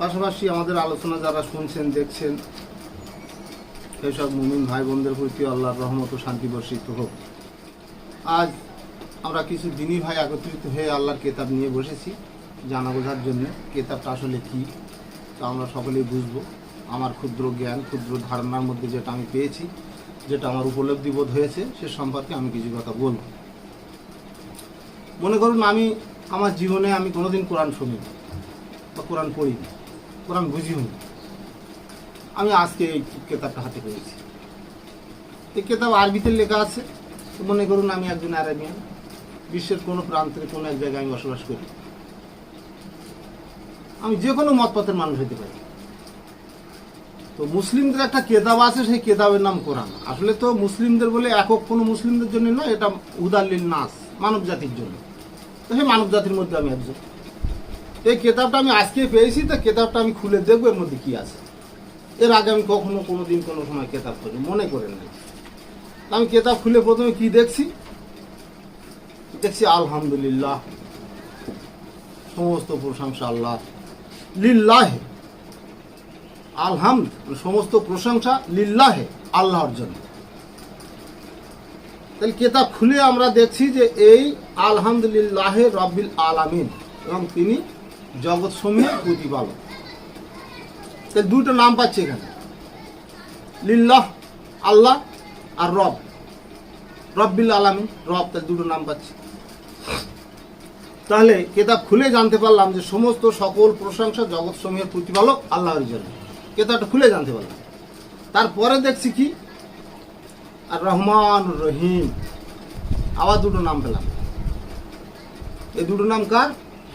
পাশাপাশি আমাদের আলোচনা যারা শুনছেন, দেখছেন সেসব মুমিন ভাই বোনদের প্রতি আল্লাহর রহমত শান্তি বর্ষিত হোক। আজ আমরা কিছু দিনই ভাই একত্রিত হয়ে আল্লাহর কেতাব নিয়ে বসেছি জানা বোঝার জন্য কেতাবটা আসলে কী, তা আমরা সকলেই বুঝব। আমার ক্ষুদ্র জ্ঞান, ক্ষুদ্র ধারণার মধ্যে যেটা আমি পেয়েছি, যেটা আমার উপলব্ধি বোধ হয়েছে, সে সম্পর্কে আমি কিছু কথা বলব। মনে করুন, আমি আমার জীবনে আমি কোনোদিন কোরআন শুনি বা কোরআন পড়িনি। কোরআন বুঝিও আমি আজকে এই কেতাবটা হাতে পেয়েছি। এই কেতাব আরবিতে লেখা আছে। মনে করুন আমি একজন আরাবিয়ান। বিশ্বের কোনো প্রান্তের কোনো এক জায়গায় আমি বসবাস করি। আমি যে কোনো মতপথের মানুষ হতে পারি। তো মুসলিমদের একটা কেতাব আছে, সেই কেতাবের নাম কোরআন। আসলে তো মুসলিমদের বলে একক কোনো মুসলিমদের জন্য নয়, এটা উদাল্লিল নাস মানব জাতির জন্য। তো সেই মানব জাতির মধ্যে আমি একজন। এই কেতাবটা আমি আজকে পেয়েছি, তো কেতাবটা আমি খুলে দেখব, এর মধ্যে কি আছে। এর আগে আমি কখনো কোনো দিন কোনো সময় কেতাব করি মনে করেন না তা আমি কেতাব খুলে প্রথমে কি দেখছি? দেখছি আলহামদুলিল্লাহ, সমস্ত প্রশংসা আল্লাহ। লিল্লাহে, আলহামদ সমস্ত প্রশংসা লিল্লাহে, আল্লাহর জন্য। তাহলে কেতাব খুলে আমরা দেখছি যে এই আলহামদুলিল্লাহে রব্বিল আলামিন, এবং তিনি জগৎ সমূহের প্রতিপালক দুটো নাম পাচ্ছে এখানে। লিল্লাহ, আল্লাহ আর রব। রব্বিল আলামী রব তার দুটো নাম পাচ্ছে। তাহলে কেতাব খুলে জানতে পারলাম যে সমস্ত সকল প্রশংসা জগৎ সমূহের প্রতিপালক আল্লাহর জন্য। কেতাবটা খুলে জানতে পারলাম। তারপরে দেখছি কি? আর রহমান রহিম। আবার দুটো নাম পেলাম। এই দুটো নাম কার?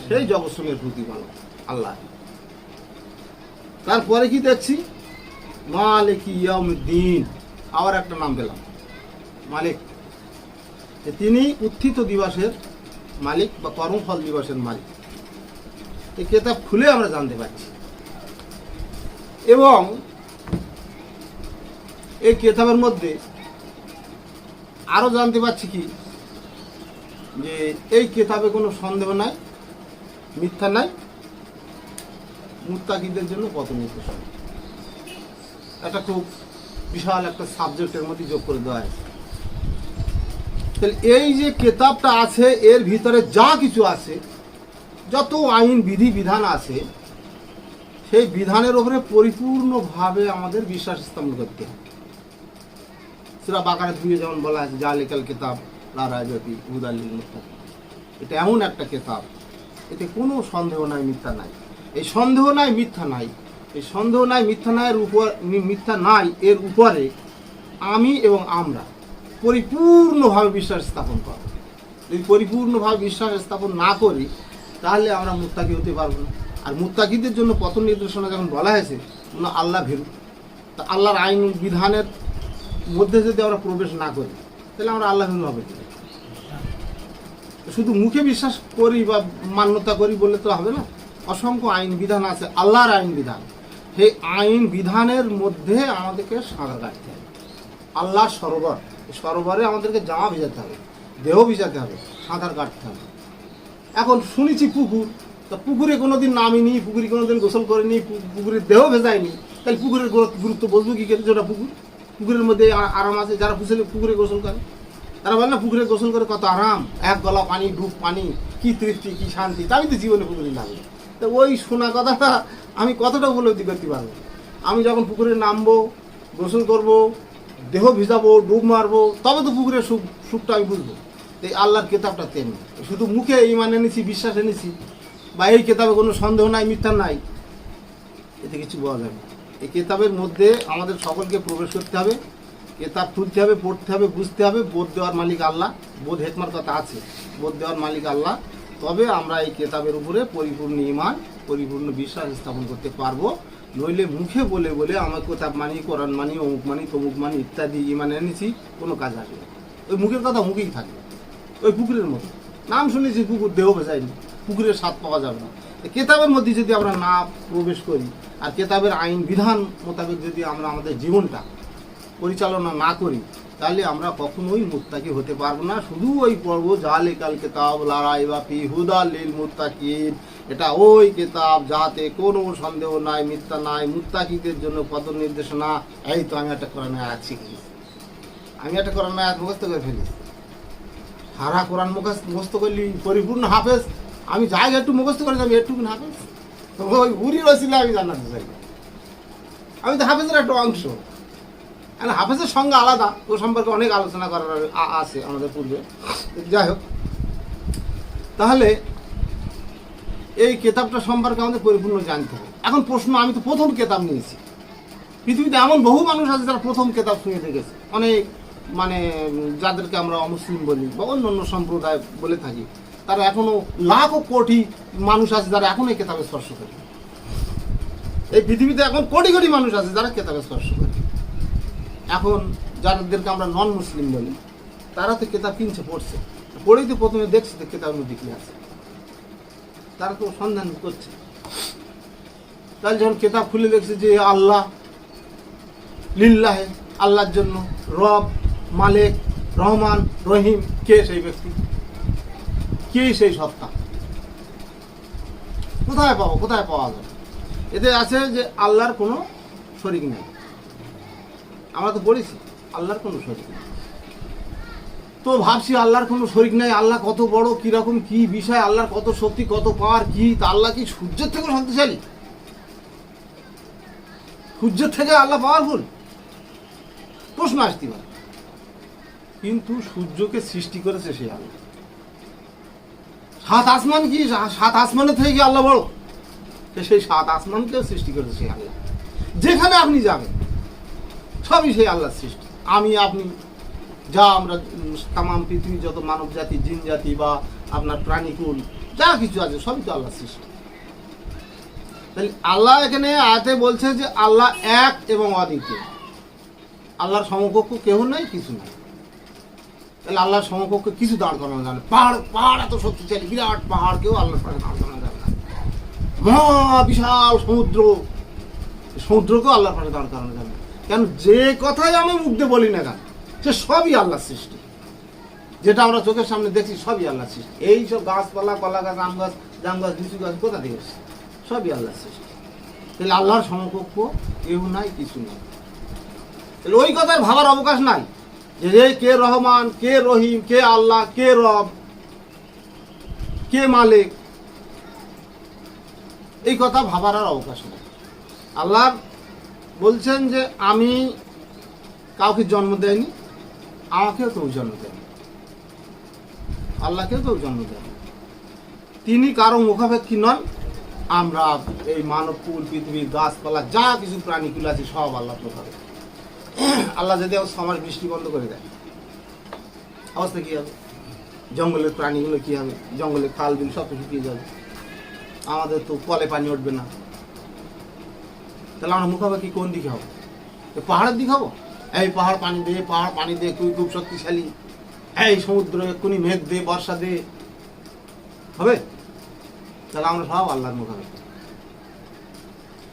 সেই জগৎ সমূহের প্রতিপালক আল্লাহ। তারপরে কি দেখছি? মালিক ইয়াউমিদ্দিন। আবার একটা নাম পেলাম। মালিক। তিনি উত্থিত দিবসের মালিক বা কর্মফল দিবসের মালিক। এই কেতাব খুলে আমরা জানতে পারছি। এবং এই কেতাবের মধ্যে আরও জানতে পারছি কি? যে এই কেতাবে কোনো সন্দেহ নাই। মিথ্যা নাই। মুত্তাকিদের জন্য কত নির্দেশনা? একটা খুব বিশাল একটা সাবজেক্টের মধ্যে যোগ করে দেওয়া হয়েছে। তাহলে এই যে কেতাবটা আছে, এর ভিতরে যা কিছু আছে, যত আইন, বিধি, বিধান আছে, সেই বিধানের ওপরে পরিপূর্ণভাবে আমাদের বিশ্বাস স্থাপন করতে হবে। সেটা বাকারে ধুয়ে যেমন বলা আছে, জালিকাল কেতাব লারায় ব্যাপী মুত্তাকিন। এটা এমন একটা কেতাব এতে কোনো সন্দেহ নাই, মিথ্যা নাই। এই সন্দেহ নাই, মিথ্যা নাই। এই সন্দেহ নাই, মিথ্যা নাইয়ের উপর মিথ্যা নাই এর উপরে আমি এবং আমরা পরিপূর্ণভাবে বিশ্বাস স্থাপন করব। যদি পরিপূর্ণভাবে বিশ্বাস স্থাপন না করি, তাহলে আমরা মুত্তাকি হতে পারব না। আর মুত্তাকিদের জন্য পথ নির্দেশনা যখন বলা হয়েছে আল্লাহ ভেরু তা আল্লাহর আইন বিধানের মধ্যে যদি আমরা প্রবেশ না করি, তাহলে আমরা আল্লাহ ভেরু হবে? শুধু মুখে বিশ্বাস করি বা মান্যতা করি বলে তো হবে না। অসংখ্য আইন বিধান আছে, আল্লাহর আইন বিধান। সেই আইন বিধানের মধ্যে আমাদেরকে সাঁতার কাটতে হবে। আল্লাহ সরোবর সরোবরে আমাদেরকে জামা ভিজাতে হবে, দেহ ভিজাতে হবে, সাঁতার কাটতে হবে। এখন শুনেছি পুকুর, তা পুকুরে কোনোদিন নামিনি, পুকুরে কোনোদিন গোসল করিনি, পু- পুকুরের দেহ ভেজায়নি তাহলে পুকুরের গুরু- গুরুত্ব বুঝব কি যেটা পুকুর, পুকুরের মধ্যে আরাম আছে, যারা পুকুরে পুকুরে গোসল করে। তারা বলে না পুকুরে গোসল করে কত আরাম। এক গলা পানি, ডুব পানি। কি তৃপ্তি, কি শান্তি। তা আমি তো জীবনে পুকুরে নামি তো ওই শোনা কথাটা আমি কতটা উপলব্ধি করতে পারব? আমি যখন পুকুরে নামবো, গোসল করব, দেহ ভিজাবো, ডুব মারবো, তবে তো পুকুরের সুখ, সুখটা আমি বুঝব। এই আল্লাহর কেতাবটা তেমনি। শুধু মুখে ইমান এনেছি, বিশ্বাস এনেছি, বা এই কেতাবে কোনো সন্দেহ নাই, মিথ্যা নাই, এতে কিছু বলা যাবে। এই কেতাবের মধ্যে আমাদের সকলকে প্রবেশ করতে হবে। কেতাব তুলতে হবে, পড়তে হবে, বুঝতে হবে, বোধ দেওয়ার মালিক আল্লাহ, বোধ হেকমার কথা আছে। বোধ দেওয়ার মালিক আল্লাহ। তবে আমরা এই কেতাবের উপরে পরিপূর্ণ ইমান পরিপূর্ণ বিশ্বাস স্থাপন করতে পারব। নইলে মুখে বলে বলে আমার কেতাব মানি, কোরআন মানি, অমুক মানি, তমুক মানি ইত্যাদি ইমান এনেছি, কোনো কাজ আসবে। ওই মুখের কথা মুখেই থাকবে ওই পুকুরের মতো। নাম শুনেছি, পুকুর দেহ ভেজায়নি পুকুরের স্বাদ পাওয়া যাবে না। কেতাবের মধ্যে যদি আমরা না প্রবেশ করি, আর কেতাবের আইন, বিধান মোতাবেক যদি আমরা আমাদের জীবনটা পরিচালনা না করি, তাহলে আমরা কখনোই মুত্তাকি হতে পারব না। শুধু ওই পড়ব, জালে কাল কেতাব লড়াই বা ফি হুদা লিল মুত্তাকিন। এটা ওই কেতাব যাতে কোনো সন্দেহ নাই, মিথ্যা নাই, মুত্তাকিদের জন্য পদ নির্দেশনা এই তো আমি একটা কোরআনে আয়াত শিখে। আমি একটা কোরআন আয়াত মুখস্থ করে ফেলি। সারা কোরআন মুখস্থ মুখস্থ করলি, পরিপূর্ণ হাফেজ। আমি যাই একটু মুখস্থ করে যাবি একটু হাফেজ। ওই উড়ি রসিলে আমি জানাতে চাই আমি তো হাফেজের একটা অংশ। আর হাফেজের সঙ্গে আলাদা ও সম্পর্কে অনেক আলোচনা করার আছে আমাদের পূর্বে। যাই হোক। তাহলে এই কেতাবটা সম্পর্কে আমাদের পরিপূর্ণ জানতে হবে। এখন প্রশ্ন, আমি তো প্রথম কেতাব নিয়েছি। পৃথিবীতে এমন বহু মানুষ আছে যারা প্রথম কেতাব শুনে দেখেছে অনেক মানে যাদেরকে আমরা অমুসলিম বলি বা অন্য অন্য সম্প্রদায় বলে থাকি। তারা এখনও লাখ কোটি মানুষ আছে যারা এখনও এই কেতাবে স্পর্শ করে। এই পৃথিবীতে এখন কোটি কোটি মানুষ আছে যারা কেতাবে স্পর্শ করে। এখন যাদেরকে আমরা নন মুসলিম বলি, তারা তো কেতাব কিনছে, পড়ছে। পড়েই তো প্রথমে দেখছে তো কেতাবের মধ্যে কি আছে। তারা তো সন্ধান করছে। তাহলে যখন কেতাব খুলে দেখছে যে আল্লাহ লিল্লাহে, আল্লাহর জন্য রব, মালিক, রহমান, রহিম, কে সেই ব্যক্তি? কে সেই সত্তা? কোথায় পাবো, কোথায় পাওয়া যাবে? এতে আছে যে আল্লাহর কোনো শরিক নেই। আমরা তো পড়েছি আল্লাহর কোনো শরিক নেই। তো ভাবছি আল্লাহর কোনো শরিক নাই, আল্লাহ কত বড়, কীরকম কি বিষয়, আল্লাহর কত শক্তি, কত পাওয়ার, কি, তা আল্লাহ কি সূর্যের থেকে শক্তিশালী? সূর্যের থেকে আল্লাহ পাওয়ারফুল প্রশ্ন আসতে পারে। কিন্তু সূর্যকে সৃষ্টি করেছে সেই আল্লাহ। সাত আসমান কি? সা- সাত আসমানের থেকে কি আল্লাহ বড়? সেই সাত আসমানকেও সৃষ্টি করেছে সেই আল্লাহ। যেখানে আপনি যাবেন সবই সেই আল্লাহর সৃষ্টি। আমি, আপনি, যা আমরা তাম পৃথিবীর যত মানব জাতি, জিন জাতি বা আপনার প্রাণীকুল, যা কিছু আছে, সবই তো আল্লাহর সৃষ্টি। তাহলে আল্লাহ এখানে আয়াতে বলছে যে আল্লাহ এক এবং অদ্বিতীয়। আল্লাহর সমকক্ষ কেহ নাই, কিছু নাই। তাহলে আল্লাহর সমকক্ষ কিছু দাঁড় করানো যাবে। পাহাড় পাহাড় এত শক্তিশালী, বিরাট পাহাড়, কেউ আল্লাহর পাশে দাঁড় করানো যাবে না। মহা বিশাল সমুদ্র, সমুদ্রকেও আল্লাহর পাশে দাঁড় করানো যাবে। কেন যে কথাই আমি দিয়ে বলি না কেন, সে সবই আল্লাহর সৃষ্টি। যেটা আমরা চোখের সামনে দেখছি, সবই আল্লাহর সৃষ্টি। এই সব গাছপালা কলা গাছ আম গাছ, জাম গাছ, লিচু গাছ কোথা থেকে এসছে? সবই আল্লাহর সৃষ্টি। তাহলে আল্লাহর সমকক্ষ কেউ নাই, কিছু নাই। তাহলে ওই কথার ভাবার অবকাশ নাই যে কে রহমান, কে রহিম, কে আল্লাহ, কে রব, কে মালিক। এই কথা ভাবার আর অবকাশ নেই। আল্লাহ বলছেন যে আমি কাউকে জন্ম দেয়নি, আমাকেও তো জন্ম দেয়নি। আল্লাহকেও তো জন্ম দেয়নি। তিনি কারও মুখাপেক্ষী নন। আমরা এই মানবকুল পৃথিবীর গাছপালা, যা কিছু প্রাণীকুল আছে, সব আল্লাহ মুখাপেক্ষী। আল্লাহ যদি আবার সমাজ বৃষ্টি বন্ধ করে দেয়, অবস্থা কী হবে? জঙ্গলের প্রাণীগুলো কী হবে? জঙ্গলের খাল বিল সব তো শুকিয়ে যাবে? আমাদের তো কলে পানি উঠবে না। তাহলে আমরা মুখাপেক্ষি কোন দিকে হব? পাহাড়ের দিকে হব? এই পাহাড় পানি দে পাহাড় পানি দে, তুই খুব শক্তিশালী। এই সমুদ্র, এক্ষুনি মেঘ দে, বর্ষা দে। হবে? তাহলে আমরা সব আল্লাহর মুখাপেক্ষি।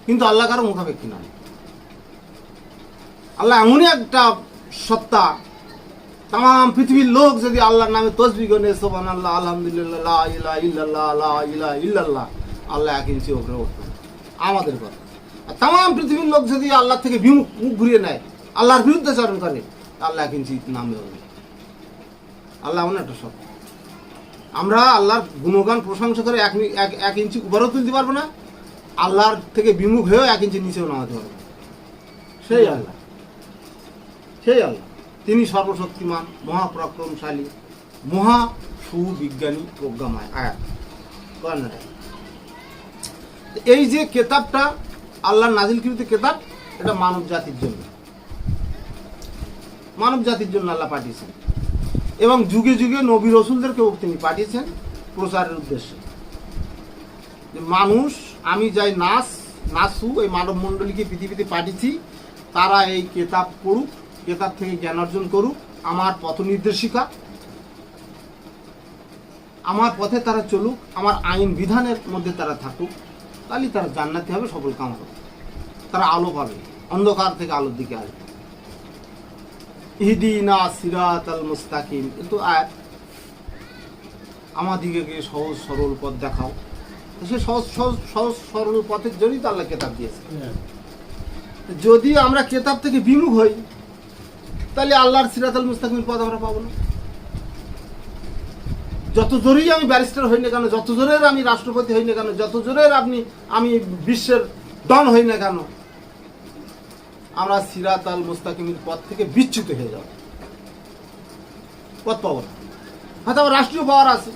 কিন্তু আল্লাহ কারও মুখাপেক্ষি নয়। আল্লাহ এমনই একটা সত্তা। তাম পৃথিবীর লোক যদি আল্লাহর নামে তসবি গনে সোবান আল্লাহ আলহামদুলিল্লাহ ইলাহা ইল্লাল্লাহ আল্লাহ এক ইঞ্চি ওপরে আমাদের কথা। তাম পৃথিবীর লোক যদি আল্লাহ থেকে বিমুখ মুখ ঘুরিয়ে নেয়, আল্লাহর বিরুদ্ধে চারণ করে, আল্লাহ ইঞ্চি নামে হবে আল্লাহ এমন একটা সত্তা আমরা আল্লাহর গুণগান প্রশংসা করে এক এক ইঞ্চি উপরেও তুলতে পারব না, আল্লাহর থেকে বিমুখ হয়েও এক ইঞ্চি নিচেও নামাতে পারব সেই আল্লাহ। সেই আল্লাহ। তিনি সর্বশক্তিমান, মহাপরাক্রমশালী, মহা সুবিজ্ঞানী প্রজ্ঞাময়। আয়াত। এই যে কেতাবটা আল্লাহর নাজিলকৃত কেতাব, এটা মানব জাতির জন্য। মানব জাতির জন্য আল্লাহ পাঠিয়েছেন। এবং যুগে যুগে নবী রসুলদেরকেও তিনি পাঠিয়েছেন প্রচারের উদ্দেশ্যে। মানুষ, আমি যাই নাস, নাসু, এই মানব মণ্ডলীকে পৃথিবীতে পাঠিয়েছি, তারা এই কেতাব পড়ুক, কেতাব থেকে জ্ঞান অর্জন করুক, আমার পথ নির্দেশিকা। আমার পথে তারা চলুক, আমার আইন বিধানের মধ্যে তারা থাকুক। তাহলে তারা জান্নাতি হবে সফল কাম হবে তারা আলো পাবে অন্ধকার থেকে আলোর দিকে আসবে। ইহদিনা সিরাত আল মুস্তাকিম। কিন্তু আয়াত আমাদিগকে সহজ সরল পথ দেখাও। সে সহজ সহজ সহজ সরল পথের জন্যই তো আল্লাহ কেতাব দিয়েছে। যদি আমরা কেতাব থেকে বিমুখ হই তাহলে আল্লাহর সিরাত আল মুস্তাকিমের পথ আমরা পাবো না। যত জোরেই আমি ব্যারিস্টার হই না কেন, যত জোরের আমি রাষ্ট্রপতি হই না কেন, যত জোরের আপনি, আমি বিশ্বের ডন হই না কেন, আমরা সিরাত আল মুস্তাকিমের পথ থেকে বিচ্যুত হয়ে যাব। পথ পাবো না। হয়তো আমার রাষ্ট্রীয় পাওয়ার আছে,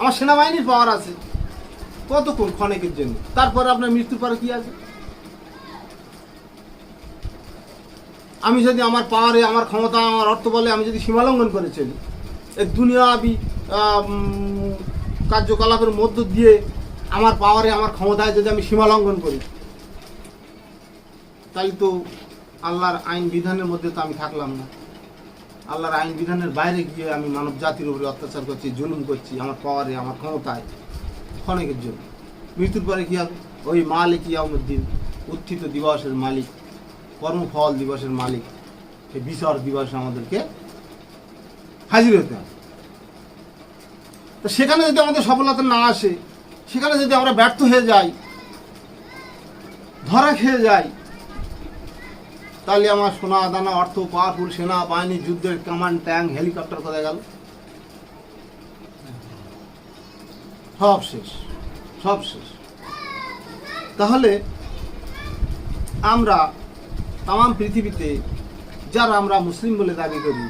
আমার সেনাবাহিনীর পাওয়ার আছে। কতক্ষণ ক্ষণিকের জন্য? তারপরে আপনার মৃত্যুর পরে কি আছে? আমি যদি আমার পাওয়ারে, আমার ক্ষমতা, আমার অর্থ বলে আমি যদি সীমালঙ্ঘন করে চলি দুনিয়াবি কার্যকলাপের মধ্য দিয়ে আমার পাওয়ারে আমার ক্ষমতায় যদি আমি সীমালঙ্ঘন করি তাই তো আল্লাহর আইন বিধানের মধ্যে তো আমি থাকলাম না। আল্লাহর আইন বিধানের বাইরে গিয়ে আমি মানব জাতির উপরে অত্যাচার করছি, জুলুম করছি, আমার পাওয়ারে, আমার ক্ষমতায় ক্ষণিকের জন্য। মৃত্যুর পরে কি হবে ওই মালিক ইয়ামুদ্দিন উত্থিত দিবসের মালিক, কর্মফল দিবসের মালিক সেই বিচার দিবসে আমাদেরকে হাজির হতে হবে। তো সেখানে যদি আমাদের সফলতা না আসে, সেখানে যদি আমরা ব্যর্থ হয়ে যাই, ধরা খেয়ে যাই, তাহলে আমার সোনা, দানা, অর্থ পাওয়ারফুল সেনা, বাহিনী, যুদ্ধের কামান্ড ট্যাঙ্ক হেলিকপ্টার কোথায় গেল? সব শেষ সব শেষ। তাহলে আমরা তাম পৃথিবীতে, যারা আমরা মুসলিম বলে দাবি করি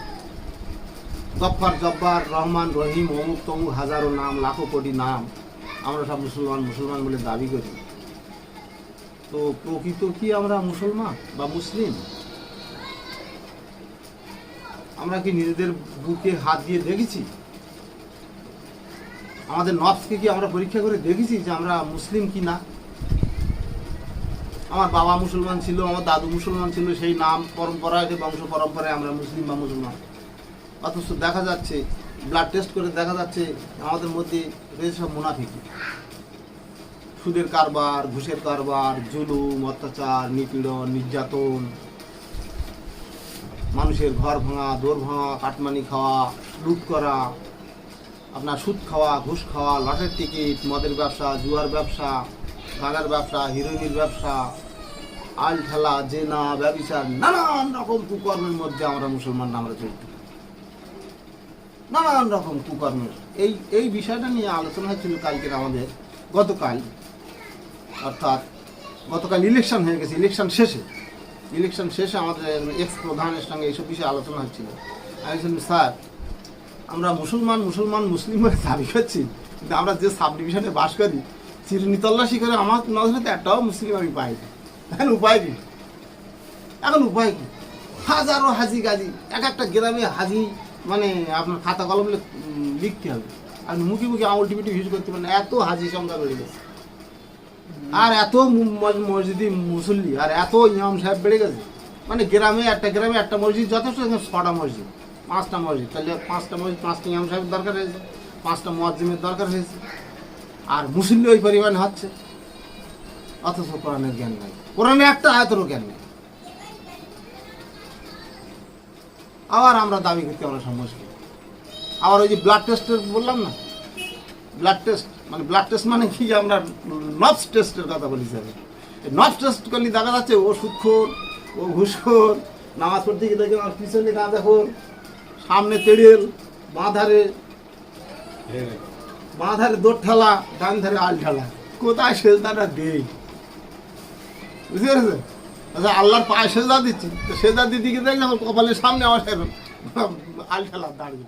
গফ্ফার জব্বার, রহমান, রহিম, অমুক তমুক হাজারো নাম, লাখো কোটি নাম আমরা সব মুসলমান মুসলমান বলে দাবি করি। তো প্রকৃত কি আমরা মুসলমান বা মুসলিম? আমরা কি নিজেদের বুকে হাত দিয়ে দেখেছি? আমাদের নফসকে কি আমরা পরীক্ষা করে দেখেছি যে আমরা মুসলিম কি না? আমার বাবা মুসলমান ছিল, আমার দাদু মুসলমান ছিল, সেই নাম পরম্পরায়, বংশ পরম্পরায় আমরা মুসলিম বা মুসলমান। অথচ দেখা যাচ্ছে ব্লাড টেস্ট করে দেখা যাচ্ছে আমাদের মধ্যে রয়েছে সব মুনাফিকি। সুদের কারবার, ঘুষের কারবার, জুলুম, অত্যাচার, নিপীড়ন, নির্যাতন, মানুষের ঘর ভাঙা, দোর ভাঙা, কাটমানি খাওয়া, লুট করা, আপনার সুদ খাওয়া, ঘুষ খাওয়া লটের টিকিট, মদের ব্যবসা, জুয়ার ব্যবসা গাঁজার ব্যবসা, হিরোইনের ব্যবসা আল খেলা জেনা, ব্যবচার, নানান রকম কুকর্মের মধ্যে আমরা মুসলমান, আমরা চলতে নানান রকম কুকর্মের এই এই বিষয়টা নিয়ে আলোচনা হয়েছিল কালকের আমাদের। গতকাল, অর্থাৎ গতকাল ইলেকশন হয়ে গেছে ইলেকশন শেষে। ইলেকশন শেষে আমাদের এক্স প্রধানের সঙ্গে এইসব বিষয়ে আলোচনা হচ্ছিল। আমি বলছিলাম, স্যার, আমরা মুসলমান মুসলমান, মুসলিম বলে দাবি করছি, কিন্তু আমরা যে সাব ডিভিশনে বাস করি, চিরুনি করে আমার নজরে তো একটাও মুসলিম আমি পাই এখন উপায় কি? এখন উপায় কি? হাজারো হাজি গাজি, এক একটা গ্রামে হাজি মানে আপনার খাতা কলম লিখতে হবে। আপনি মুখে মুখে আঙুল টিপি টিপি করতে পারেন এত হাজি সংখ্যা বেড়ে গেছে। আর এত মসজিদি মুসল্লি, আর এত ইমাম সাহেব বেড়ে গেছে। মানে গ্রামে একটা গ্রামে একটা মসজিদ যথেষ্ট ছটা মসজিদ, পাঁচটা মসজিদ। তাহলে পাঁচটা মসজিদ, পাঁচটা ইমাম সাহেবের দরকার হয়েছে, পাঁচটা মসজিদের দরকার হয়েছে। আর মুসল্লি ওই পরিমাণে হচ্ছে। অথচ কোরআনের জ্ঞান নাই। কোরআনে একটা আয়তেরও জ্ঞান নেই। আবার আমরা দাবি করতে আমরা সম্মুখীন আবার ওই যে ব্লাড টেস্টের বললাম না? ব্লাড টেস্ট মানে ব্লাড টেস্ট মানে কি আমরা নবস টেস্টের কথা বলি স্যার। নবস টেস্ট করলে দেখা যাচ্ছে ও সুৎখোর ও ঘুষখোর নামাজ পড়তে গিয়ে দেখে আমার পিছনে গাঁদাখোর সামনে তেড়েল, বাঁ ধারে বাঁ ধারে দোর ঠালা, ডান ধারে আল ঠালা। কোথায় সেজদাটা দেই? বুঝতে পেরেছেন? আচ্ছা আল্লাহর পায়ে সেজদা দিচ্ছি। সেজদা দিদিকে দেখলাম কপালের সামনে আমার সেরকম আল ঠালা দাঁড়িয়ে।